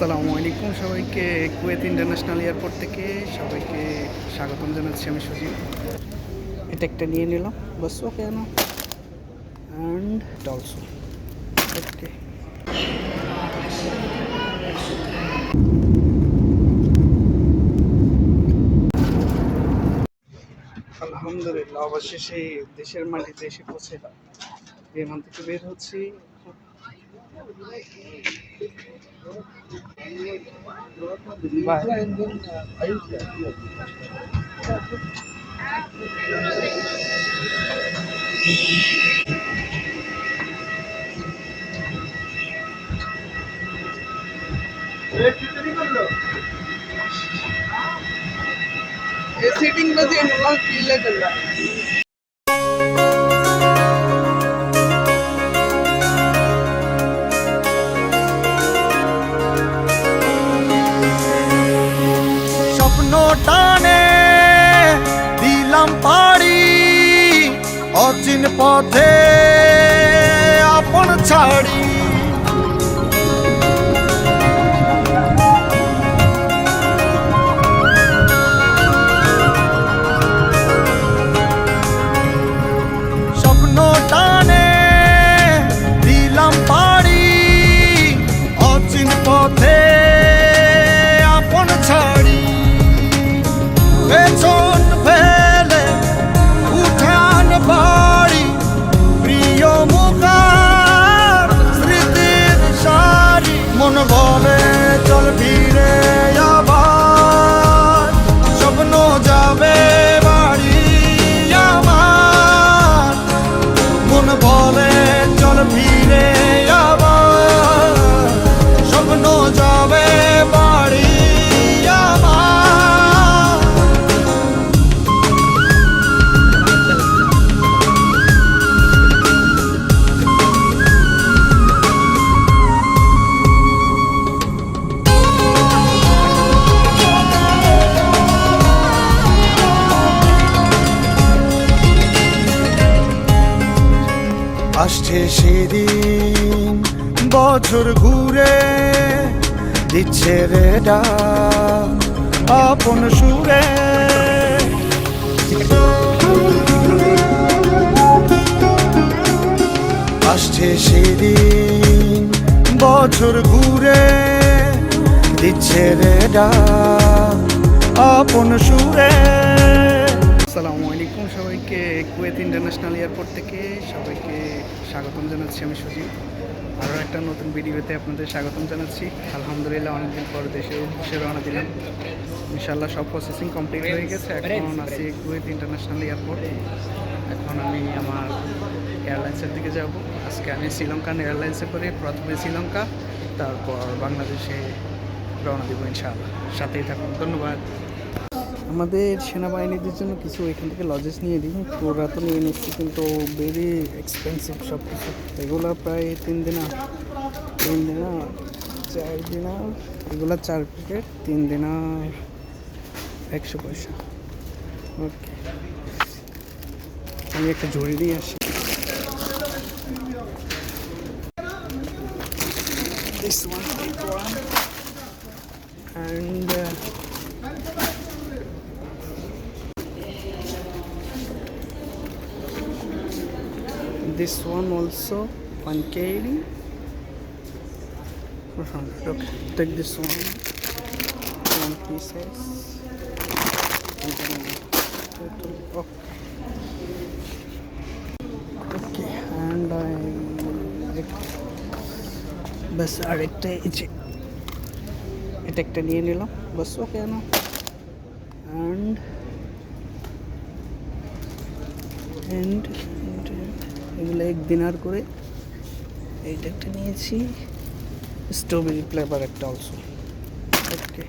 আসসালামু আলাইকুম সবাইকে, কুয়েত ইন্টারন্যাশনাল এয়ারপোর্ট থেকে সবাইকে স্বাগতম জানাচ্ছি আমি সুজিত। এটা একটা নিয়ে নিলাম, বাস ওকে না অ্যান্ড অলসো ওকে আলহামদুলিল্লাহ, অবশেষে দেশের মাটিতে এসে পৌঁছেলাম বিমান থেকে বের হচ্ছি। सीटिंग में से इन्वॉल्व फील है कर रहा সেদিন বছর ঘুরে দিচ্ছে রে আপন সুরে। আসছে সেদিন, বছর ঘুরে দিচ্ছে রে আপন সুরে। আসসালামু আলাইকুম সবাইকে, কুয়েত ইন্টারন্যাশনাল এয়ারপোর্ট থেকে সবাইকে স্বাগতম জানাচ্ছি আমি সুজিত। আরও একটা নতুন ভিডিওতে আপনাদের স্বাগতম জানাচ্ছি। আলহামদুলিল্লাহ অনেকদিন পর দেশে উদ্দেশ্যে রওনা দিলাম। ইনশাল্লাহ সব প্রসেসিং কমপ্লিট হয়ে গেছে। এখন আছি কুয়েত ইন্টারন্যাশনাল এয়ারপোর্ট এখন আমি আমার এয়ারলাইন্সের দিকে যাব। আজকে আমি শ্রীলঙ্কান এয়ারলাইন্সে করে প্রথমে শ্রীলঙ্কা, তারপর বাংলাদেশে রওনা দেবো ইনশাআল্লাহ। সাথেই থাকুন। ধন্যবাদ। আমাদের সেনাবাহিনীদের জন্য কিছু এখান থেকে লজেস নিয়ে দিই। পুরা তো নিয়ে নিচ্ছি কিন্তু ভেরি এক্সপেন্সিভ সব কিছু এগুলো প্রায় তিন দিনা তিন দিনা চার দিনা এগুলো চার প্যাকেট তিন দিনা একশো পয়সা। ওকে আমি একটা ঝুড়ি নিয়ে আসি। This one. And uh, this one also 1 kg 400 okay take this one one pieces and then total okay okay and I বাস আরেকটা এই যে এটা একটা নিয়ে নিলাম বাস ওকে না অ্যান্ড অ্যান্ড এগুলো এক দিনার করে এইটা একটা নিয়েছি। স্ট্রবেরি ফ্লেভার একটা অলসো ওকে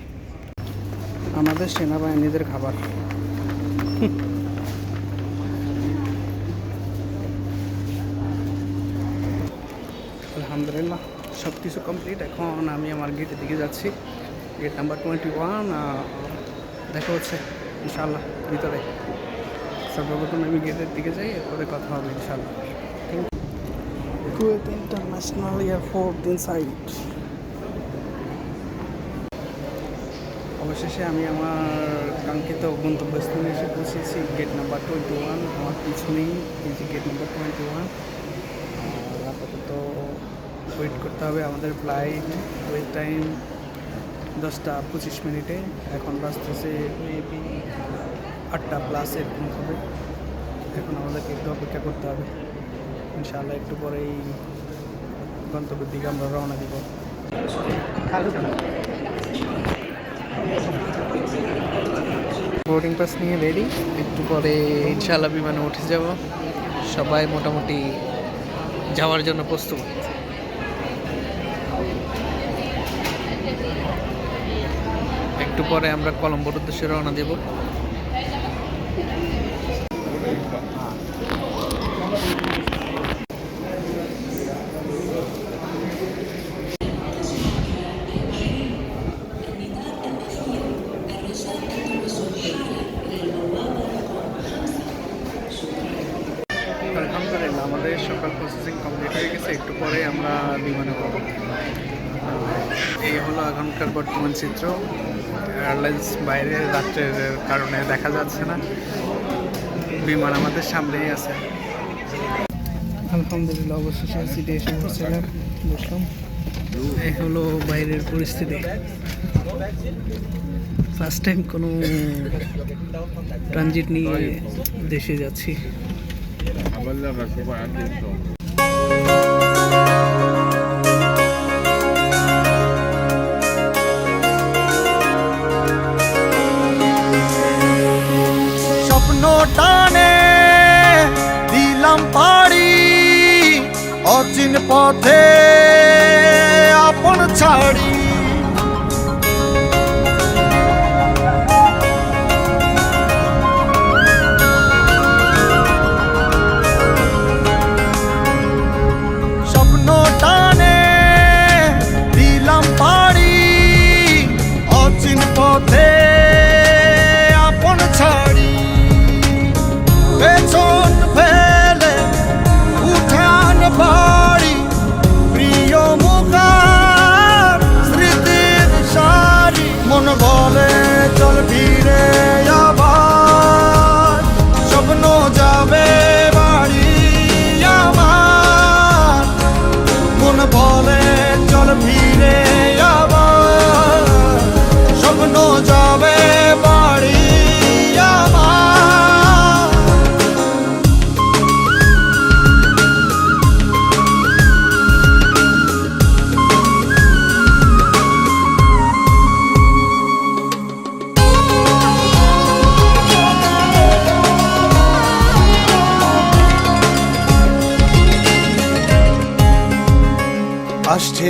আমাদের সেনাবাহিনীদের খাবার। আলহামদুলিল্লাহ সব কিছু কমপ্লিট এখন আমি আমার গেটের দিকে যাচ্ছি। গেট নাম্বার টোয়েন্টি ওয়ান দেখা হচ্ছে ইনশাল্লাহ ভিতরে। সর্বপ্রথম আমি গেটের দিকে যাই এরপরে কথা হবে ইনশাল্লাহ Kuwait International Airport inside. অবশেষে আমি আমার কাঙ্ক্ষিত গন্তব্যস্থানে এসে পৌঁছেছি গেট নাম্বার টোয়েন্টি ওয়ান আমার পিছনেই এই যে গেট নাম্বার টোয়েন্টি ওয়ান আপাতত ওয়েট করতে হবে আমাদের ফ্লাইট ওয়েট টাইম দশটা পঁচিশ মিনিটে। এখন বাজতেছে মেবি আটটা প্লাস এরকম হবে। এখন আমাদেরকে একটু অপেক্ষা করতে হবে। ইনশাআল্লাহ একটু পরেই গন্তব্যের দিকে আমরা রওনা দিব। বোর্ডিং পাস নিয়ে রেডি একটু পরে ইনশাআল্লাহ বিমানে উঠে যাব। সবাই মোটামুটি যাওয়ার জন্য প্রস্তুত। একটু পরে আমরা কলম্বোর উদ্দেশ্যে রওনা দেব আলহামদুলিল্লাহ আমাদের সকাল প্রসেসিং কমপ্লিট হয়ে গেছে একটু পরে আমরা বিমানে পাবো এই হলো এখনকার বর্তমান চিত্র। এয়ারলাইন্স বাইরে রাত্রের কারণে দেখা যাচ্ছে না। বিমান আমাদের সামনেই আছে। আলহামদুলিল্লাহ অবশেষে সিটে এসে বসছিলাম বসলাম। এই হলো বাইরের পরিস্থিতি। ফার্স্ট টাইম কোনো ট্রানজিট নিয়ে দেশে যাচ্ছি। Il tono. স্বপ্ন টানে দিলাম পাড়ি অচিন পথে আপন ছাড়ি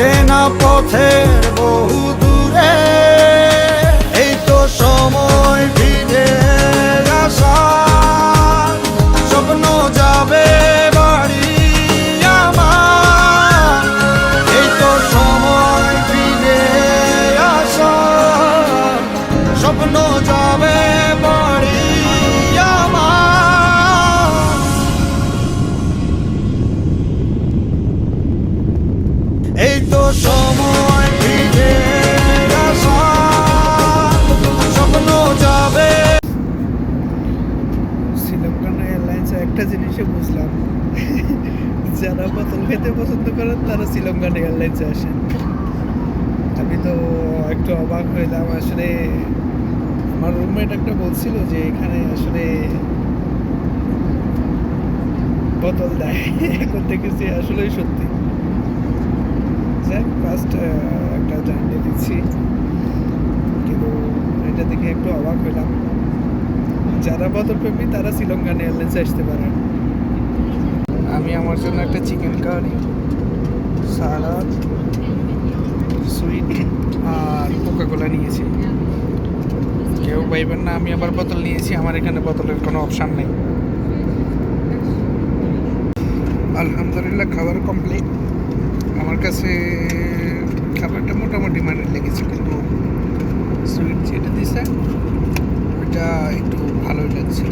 চেনা পথের বহু দূরে এই তো সময় বলছিল যে এখানে আসলে বোতল দেয়। এখন দেখেছি আসলেই সত্যি। যাক ফার্স্ট একটা জানিয়ে দিচ্ছি। কিন্তু এটা দেখে একটু অবাক হইলাম যারা বোতল বদরপ্রেমী তারা শ্রীলঙ্কান এয়ারলাইন্সে আসতে পারেন আমি আমার জন্য একটা চিকেন কারি, সালাদ, সুইট আর কোকা বোতলে নিয়েছি। কেউ পাইবেন না, আমি আবার বোতল নিয়েছি, আমার এখানে বোতলের কোনো অপশান নেই। আলহামদুলিল্লাহ, খাবার কমপ্লিট আমার কাছে খাবারটা মোটামুটি মানে লেগেছে, কিন্তু সুইট যেটা দিছে, ওইটা একটু ভালোই লাগছিল।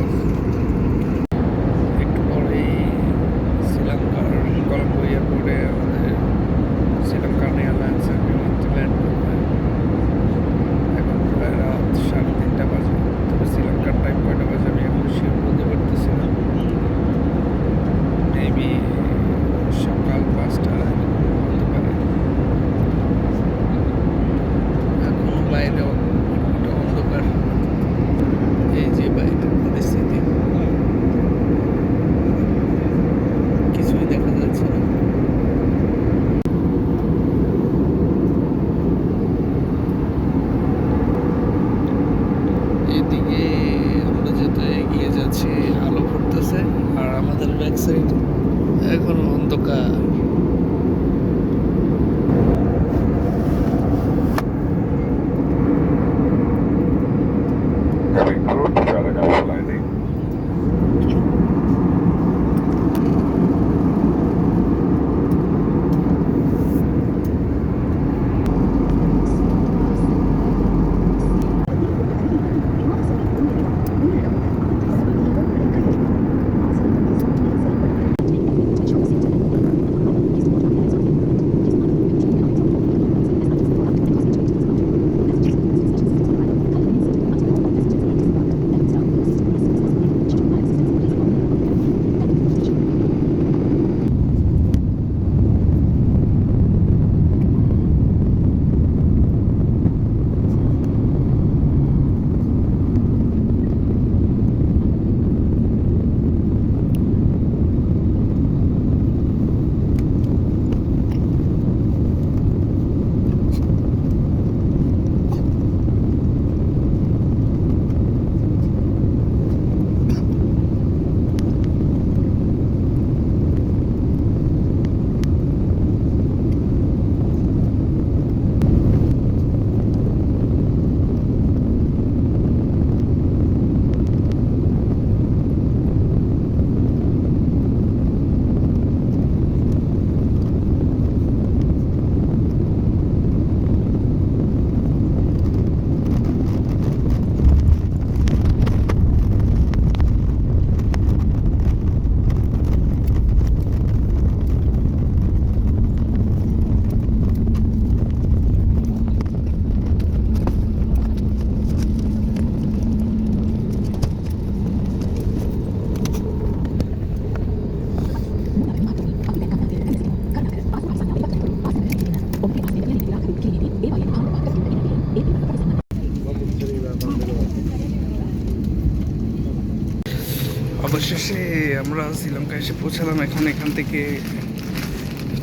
আমরা শ্রীলঙ্কা এসে পৌঁছালাম। এখন এখান থেকে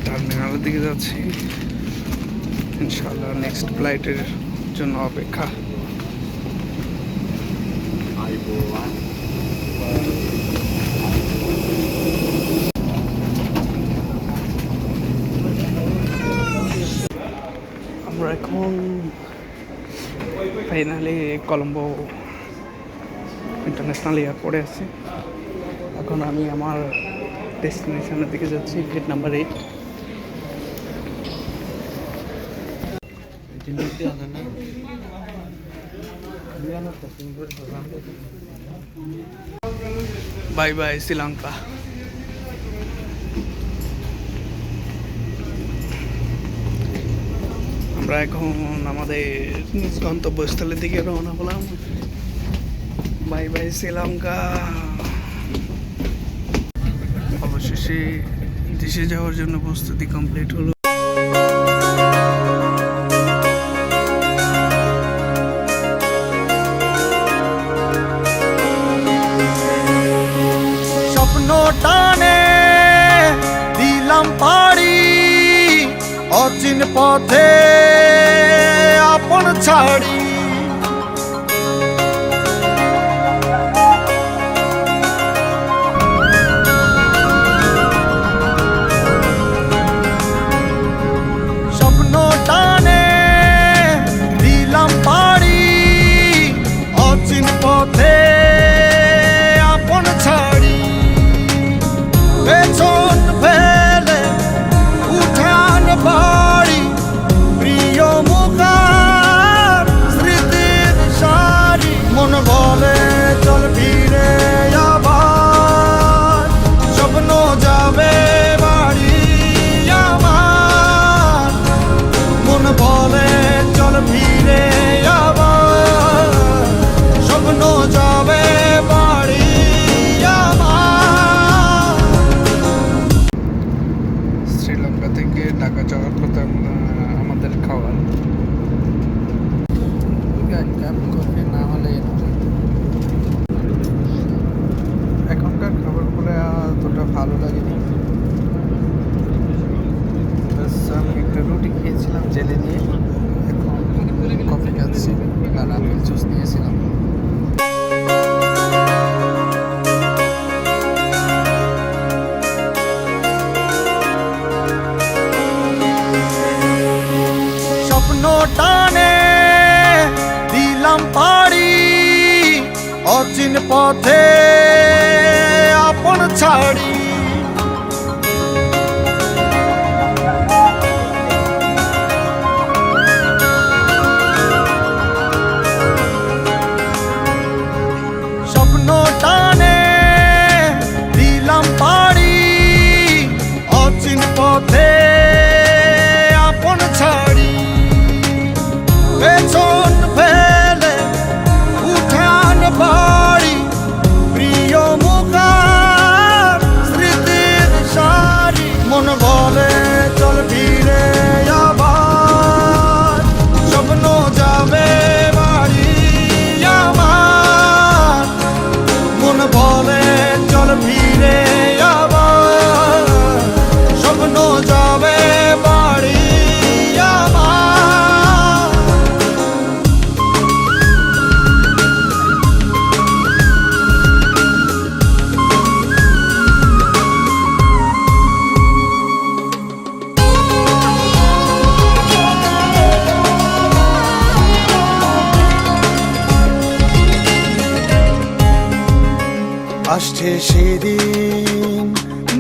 টার্মিনালের দিকে যাচ্ছি। ইনশাল্লাহ নেক্সট ফ্লাইটের জন্য অপেক্ষা। আমরা এখন ফাইনালি কলম্বো ইন্টারন্যাশনাল এয়ারপোর্টে আছি। এখন আমি আমার ডেস্টিনেশনের দিকে যাচ্ছি gate number eight bye bye, Sri Lanka. আমরা এখন আমাদের গন্তব্যস্থলের দিকে রওনা হলাম। Bye bye, Sri Lanka. অবশেষে দেশে যাওয়ার জন্য প্রস্তুতি কমপ্লিট হলো। স্বপ্ন দিলাম পাড়ি অচিন পথে আপন ছাড়ি।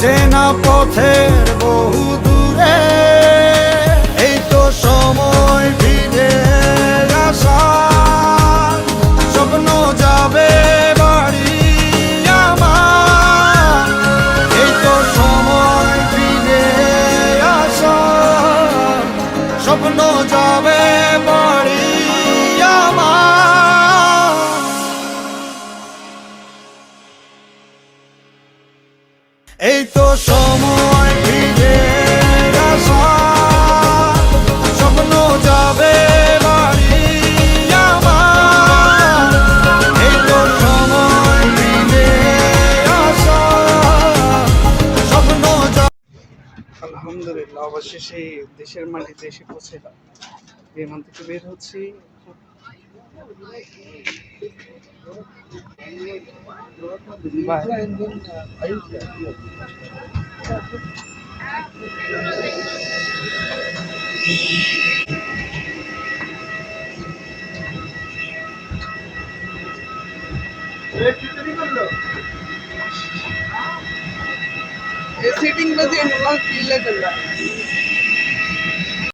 চেনা পথের বহু দূরে এই তো সময় ফিরে। অবশেষে দেশের মাটিতে এসে পৌঁছে বিমান থেকে বের হচ্ছি। ಸೀಟಿಂಗ್ ಬಸ್ ಹೆಣ್ಮಕ್ಳು ಇಲ್ಲೇ ಕಲ್ವ